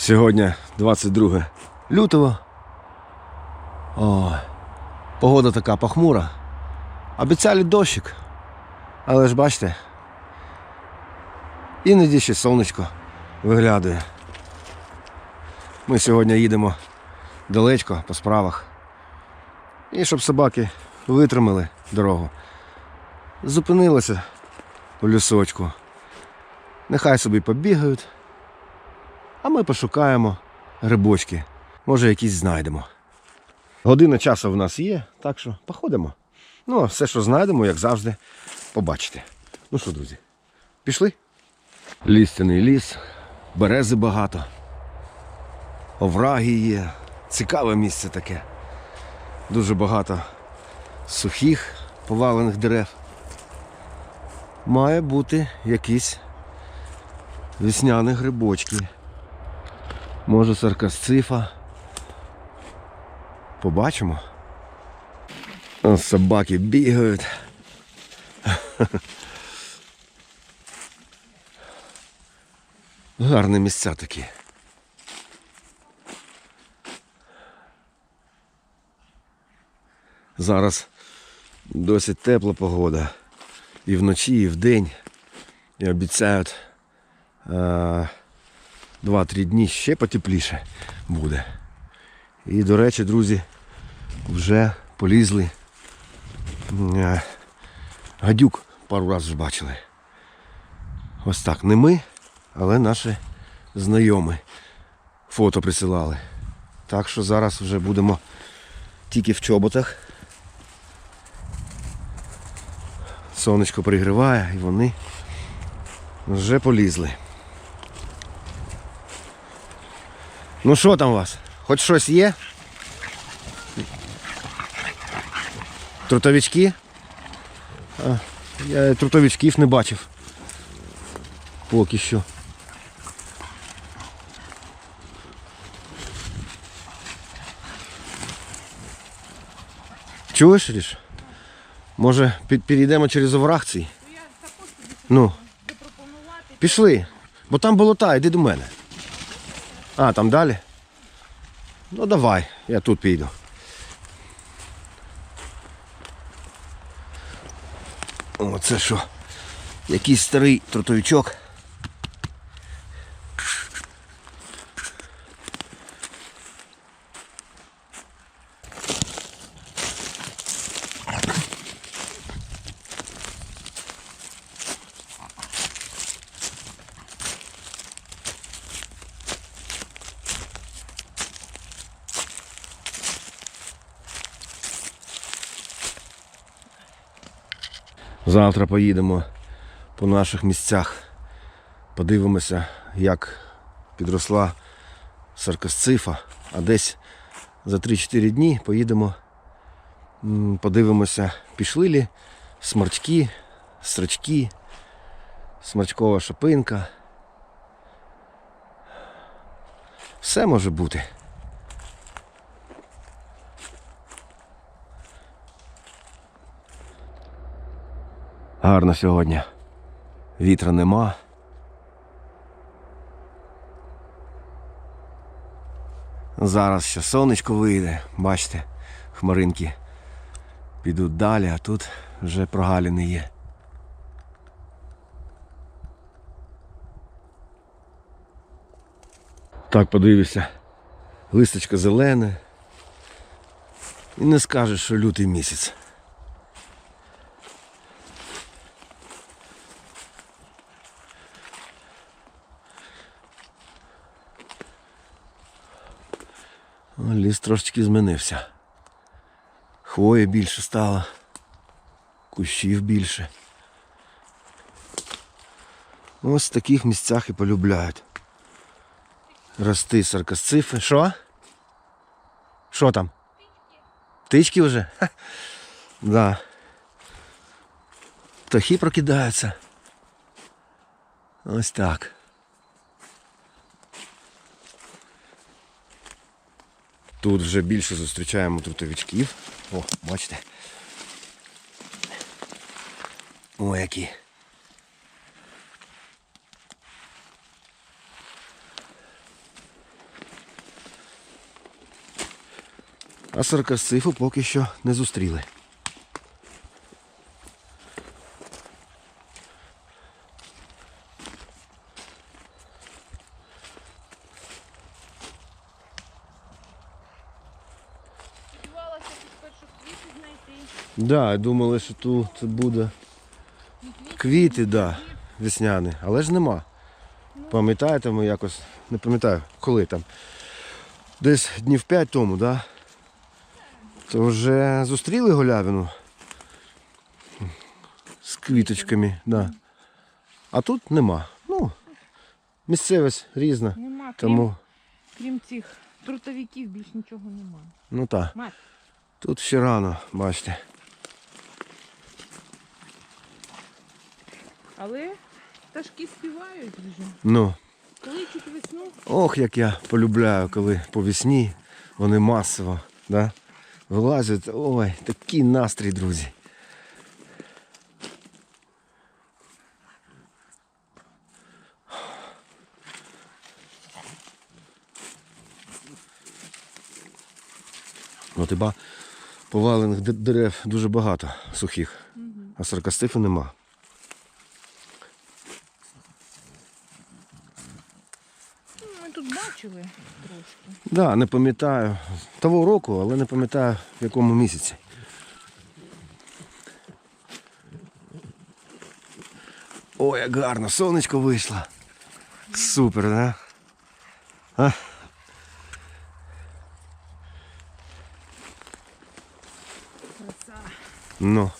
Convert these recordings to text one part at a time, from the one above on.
Сьогодні 22 лютого. Ой, погода така похмура. Обіцяли дощик. Але ж бачите, іноді ще сонечко виглядає. Ми сьогодні їдемо далечко по справах. І щоб собаки витримали дорогу. Зупинилися у лісочку. Нехай собі побігають, а ми пошукаємо грибочки. Може, якісь знайдемо. Година часу в нас є, так що походимо. Ну, а все, що знайдемо, як завжди, побачите. Ну що, друзі, пішли? Лістяний ліс, берези багато, овраги є. Цікаве місце таке. Дуже багато сухих повалених дерев. Має бути якісь весняні грибочки. Може саркасцифа. Побачимо. Собаки бігають. Гарні місця такі. Зараз досить тепла погода. І вночі, і вдень. І обіцяють е, 2-3 дні ще потепліше буде. І, до речі, друзі, вже полізли. Е, Гадюк пару разів бачили. Ось так. Не ми, але наші знайомі фото присилали. Так що зараз вже будемо тільки в чоботах. Сонечко пригріває і вони вже полізли. Ну що там у вас? Хоч щось є? Трутовички? Я трутовичків не бачив. Поки що. Чуєш, Ріш? Може, перейдемо через овраг цей? Ну. Пішли. Бо там болота, йди до мене. А, там далі? Ну давай, я тут піду. О, це що? Якийсь старий тротовичок. Завтра поїдемо по наших місцях. Подивимося, як підросла саркосцифа. А десь за 3-4 дні поїдемо, подивимося, пішли лі сморчки, строчки, сморчкова шапинка. Все може бути. Гарно сьогодні. Вітра нема. Зараз ще сонечко вийде, бачите, хмаринки підуть далі, а тут вже прогалини є. Так, подивися. Листочко зелене. І не скажеш, що лютий місяць. Ліс трошечки змінився. Хвої більше стало, кущів більше. Ось в таких місцях і полюбляють. Рости саркасцифи. Що? Що там? Птички вже? Ха. Да. Птахи прокидаються. Ось так. Тут вже більше зустрічаємо трутовичків. О, бачите. О, які. А саркасифу поки що не зустріли. Да, думали, що тут буде квіти, да, весняні, але ж нема. Пам'ятаєте, ми якось, не пам'ятаю, коли там. Десь днів п'ять тому, да? То вже зустріли голявину з квіточками, да. А тут нема. Ну, місцевість різна. Нема, крім, Тому, крім цих трутовиків більш нічого нема. ну так. Тут ще рано, бачите. але пташки співають вже. Ну, Кличуть весну. ох, як я полюбляю, коли по весні вони масово, да? Вилазять. Ой, такий настрій, друзі. От іба повалених дерев дуже багато сухих, а саркастифу нема. Ну, Ми тут бачили трошки. Да, не пам'ятаю того року, але не пам'ятаю в якому місяці. Ой, як гарно, сонечко вийшло. Супер, да? А? Ну.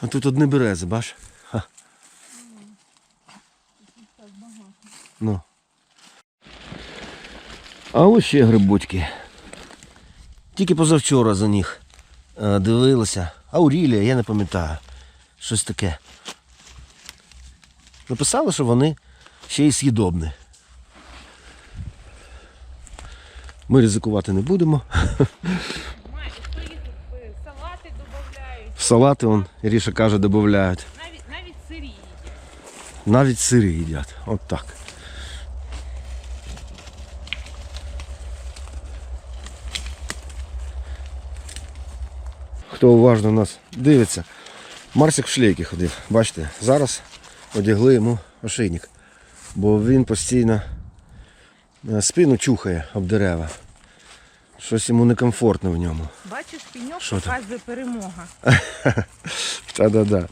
А тут одне берези? Ха. Ну. А ось ще грибочки. Тільки позавчора за них е, дивилися. Аурілія, я не пам'ятаю. Щось таке. Написали, що вони ще й з'їдобні. Ми ризикувати не будемо. Салати додають, салати, он, Іріша каже, додають. навіть, навіть сирі їдять. Навіть сири їдять. От так. Хто уважно нас дивиться, Марсик в шлейки ходив. Бачите, зараз одягли йому ошейник, бо він постійно спину чухає об дерева. Щось йому некомфортно в ньому. Бачиш, піньок показує перемога. Та-да-да.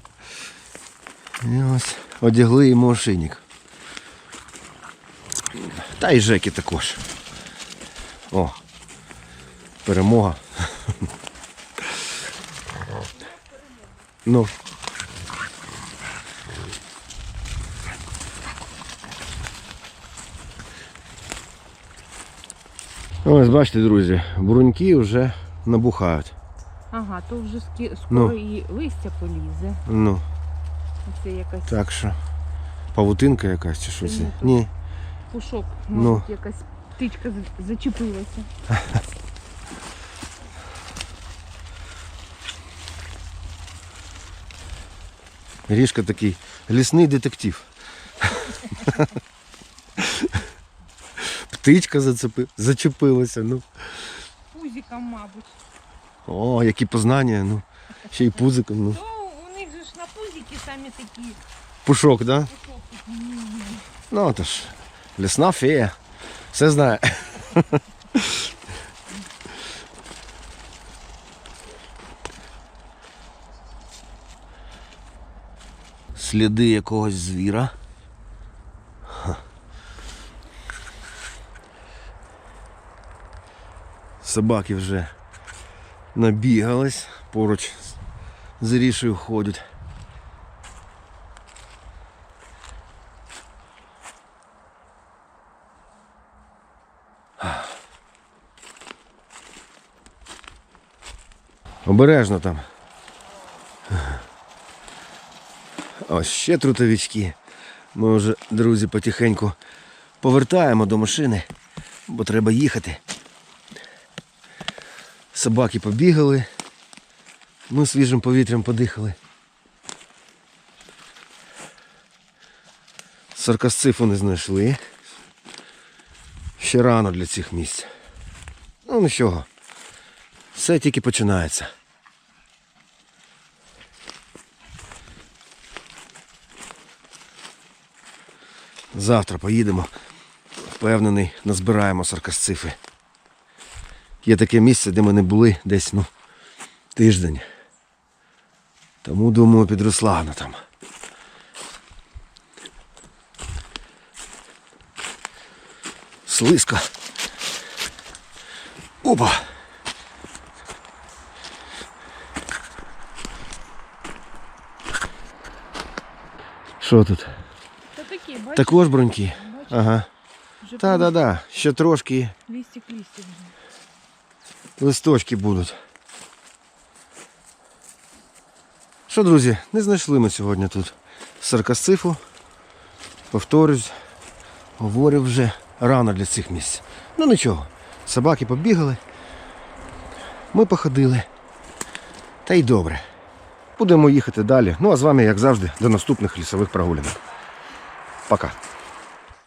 І ось одягли йому ошейник. Та й Жеки також. О. Перемога. Ну. Ось бачите, друзі, бруньки вже набухають. Ага, то вже скоро Ну. і листя полізе. Ну. Це якась Так що. Павутинка якась чи що це? Ні. Ні. пушок, Ну. якась птичка зачепилася. Ріжка такий лісний детектив. Птичка зацепи... зачепилася. Ну. Пузиком, мабуть. О, які познання, ну. Ще й пузиком. Ну. То у них же ж на пузики самі такі Пушок, да? пушок. Ну, то ж, лісна фея. Все знає. Сліди якогось звіра. Собаки вже набігались, поруч з рішею ходять. Обережно там. Ось ще трутовички. Ми вже, друзі, потихеньку повертаємо до машини, бо треба їхати. Собаки побігали. Ми свіжим повітрям подихали. Саркасцифу не знайшли. Ще рано для цих місць. Ну нічого. Все тільки починається. Завтра поїдемо. Впевнений, назбираємо саркасцифи. Є таке місце, де ми не були десь, ну, тиждень. Тому, думаю, підросла вона там. Слизько. Опа. Що тут? Та такі, бачиш, Також броньки. бачиш, Ага. вже Та-да-да. Ще трошки лістик лістик. Листочки будуть. Що, друзі, не знайшли ми сьогодні тут саркасцифу. Повторюсь, говорю вже рано для цих місць. Ну нічого, собаки побігали, ми походили. Та й добре. Будемо їхати далі. Ну а з вами, як завжди, до наступних лісових прогулянок. Пока.